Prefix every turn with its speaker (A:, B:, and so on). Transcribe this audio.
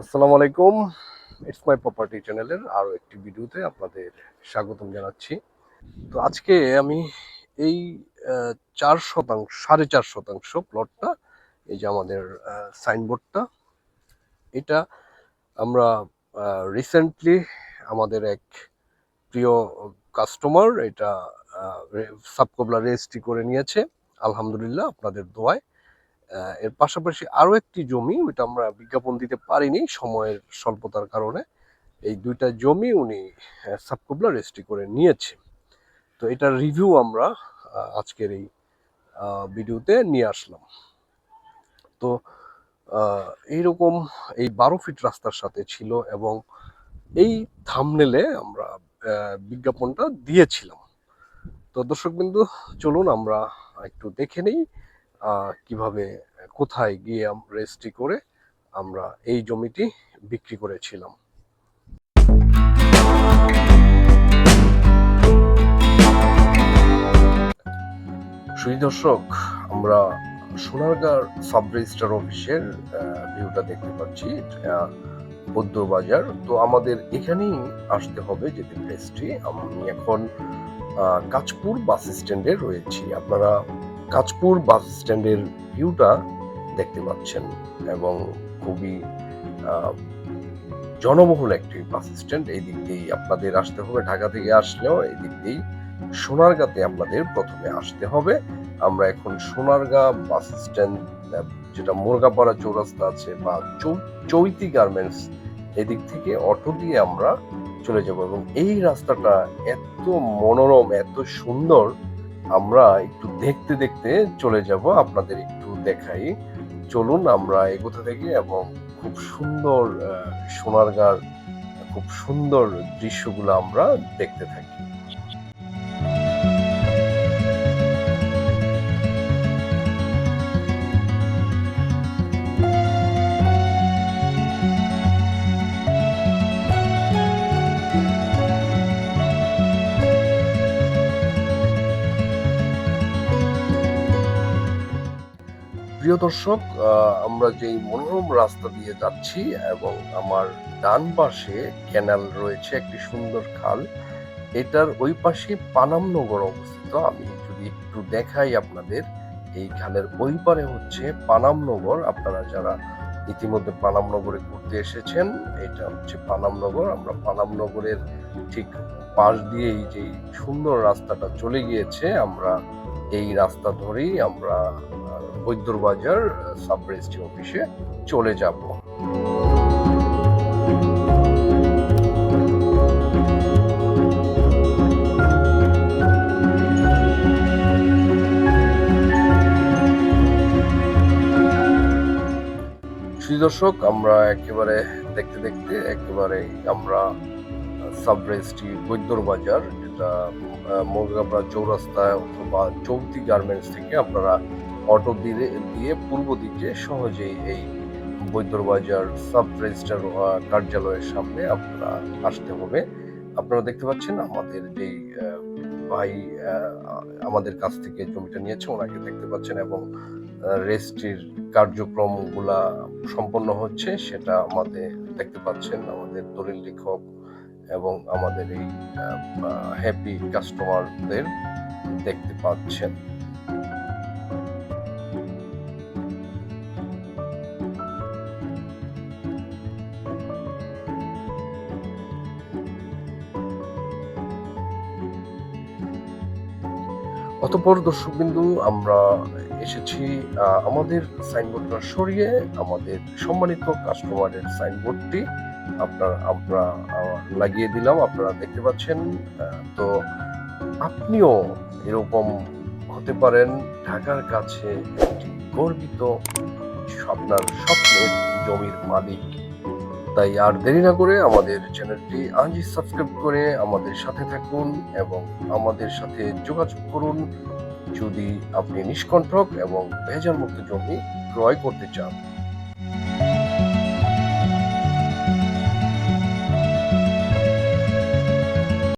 A: আসসালামু আলাইকুম। It's my property চ্যানেলের আরও একটি ভিডিওতে আপনাদের স্বাগতম জানাচ্ছি। তো আজকে আমি এই চার শতাংশ, সাড়ে চার শতাংশ প্লটটা এই যে আমাদের সাইনবোর্ডটা এটা আমরা রিসেন্টলি আমাদের এক প্রিয় কাস্টমার এটা সাবকবলা রেজিস্ট্রি করে নিয়েছে। আলহামদুলিল্লাহ, আপনাদের দোয়ায়। এর পাশাপাশি আরও একটি জমি, ওইটা আমরা বিজ্ঞাপন দিতে পারিনি সময়ের স্বল্পতার কারণে, এই দুইটা জমি উনি সাবকুবলা রেজিস্ট্রি করে নিয়েছে। তো এটার রিভিউ আমরা আজকের এই ভিডিওতে নিয়ে আসলাম। তো এইরকম এই বারো ফিট রাস্তার সাথে ছিল এবং এই থামনেলে আমরা বিজ্ঞাপনটা দিয়েছিলাম। তো দর্শক বিন্দু চলুন আমরা একটু দেখে নিই। কীভাবে, কোথায় গিয়ে রেজিস্ট্রি করে আমরা এই জমিটি বিক্রি করেছিলাম। দর্শক, আমরা সোনারগাঁর সাব রেজিস্টার অফিসের ভিউটা দেখতে পাচ্ছি। বৌদ্ধ বাজার। তো আমাদের এখানেই আসতে হবে যেতে রেজিস্ট্রি আমি এখন কাঁচপুর বাস স্ট্যান্ডে রয়েছি। আপনারা কাঁচপুর বাস স্ট্যান্ডের ভিউটা দেখতে পাচ্ছেন এবং খুবই জনবহুল একটি বাস স্ট্যান্ড। এই দিক দিয়েই আপনাদের আসতে হবে, ঢাকা থেকে আসলেও এই দিক দিয়েই সোনারগাঁতে আপনাদের প্রথমে আসতে হবে। আমরা এখন সোনারগাঁ বাস স্ট্যান্ড যেটা মুরগাপাড়া চৌরাস্তা আছে বা চৈতি গার্মেন্টস এদিক থেকে অটো দিয়ে আমরা চলে যাব এবং এই রাস্তাটা এত মনোরম, এত সুন্দর আমরা একটু দেখতে দেখতে চলে যাব, আপনাদের একটু দেখাই। চলুন আমরা এগোতে থাকি এবং খুব সুন্দর সোনারগাঁর, খুব সুন্দর দৃশ্যগুলো আমরা দেখতে থাকি। প্রিয় দর্শক আমরা যেই মনোরম রাস্তা দিয়ে যাচ্ছি এবং আমার ডান পাশে ক্যানাল রয়েছে একটি সুন্দর খাল, এটার ওই পাশে পানামনগর অবস্থিত। আমি যদি একটু দেখাই আপনাদের, এই খালের ওই পারে হচ্ছে পানামনগর আপনারা যারা ইতিমধ্যে পানামনগরে ঘুরতে এসেছেন, এটা হচ্ছে পানামনগর আমরা পানামনগরের ঠিক পাশ দিয়েই যে সুন্দর রাস্তাটা চলে গিয়েছে, আমরা এই রাস্তা ধরেই আমরা বৈদ্যর বাজার সাব রেজিস্ট্রি অফিসে চলে যাব। দর্শক, আমরা একেবারে দেখতে দেখতে, একেবারে আমরা সাব রেজিস্ট্রি বৈদ্যর বাজার যেটা মুরগাপাড়া চৌরাস্তায় অথবা চৌতি গার্মেন্টস থেকে আপনারা অটো দিয়ে দিয়ে পূর্ব দিকে সহজেই এই বৈদ্যর বাজার সাব রেজিস্ট্রার কার্যালয়ের সামনে আপনারা আসতে হবে। আপনারা দেখতে পাচ্ছেন আমাদের যেই ভাই আমাদের কাছ থেকে জমিটা নিয়েছে, ওনাকে দেখতে পাচ্ছেন এবং রেজিস্ট্রির কার্যক্রমগুলা সম্পন্ন হচ্ছে, সেটা আমাদের দেখতে পাচ্ছেন আমাদের দলিল লেখক এবং আমাদের এই হ্যাপি কাস্টমারদের দেখতে পাচ্ছেন। অতপর দর্শকবিন্দু, আমরা এসেছি আমাদের সাইনবোর্ডটা সরিয়ে আমাদের সম্মানিত কাস্টমারের সাইনবোর্ডটি আপনার, আমরা লাগিয়ে দিলাম, আপনারা দেখতে পাচ্ছেন তো আপনিও এরকম হতে পারেন, ঢাকার কাছে একটি গর্বিত আপনার স্বপ্নের জমির মালিক। তাই আর দেরি না করে আমাদের চ্যানেলটি আজই সাবস্ক্রাইব করে আমাদের সাথে থাকুন এবং আমাদের সাথে যোগাযোগ করুন। যদি আপনি নিষ্কণ্ঠক এবং ভেজাল মুক্ত জমি ক্রয় করতে চান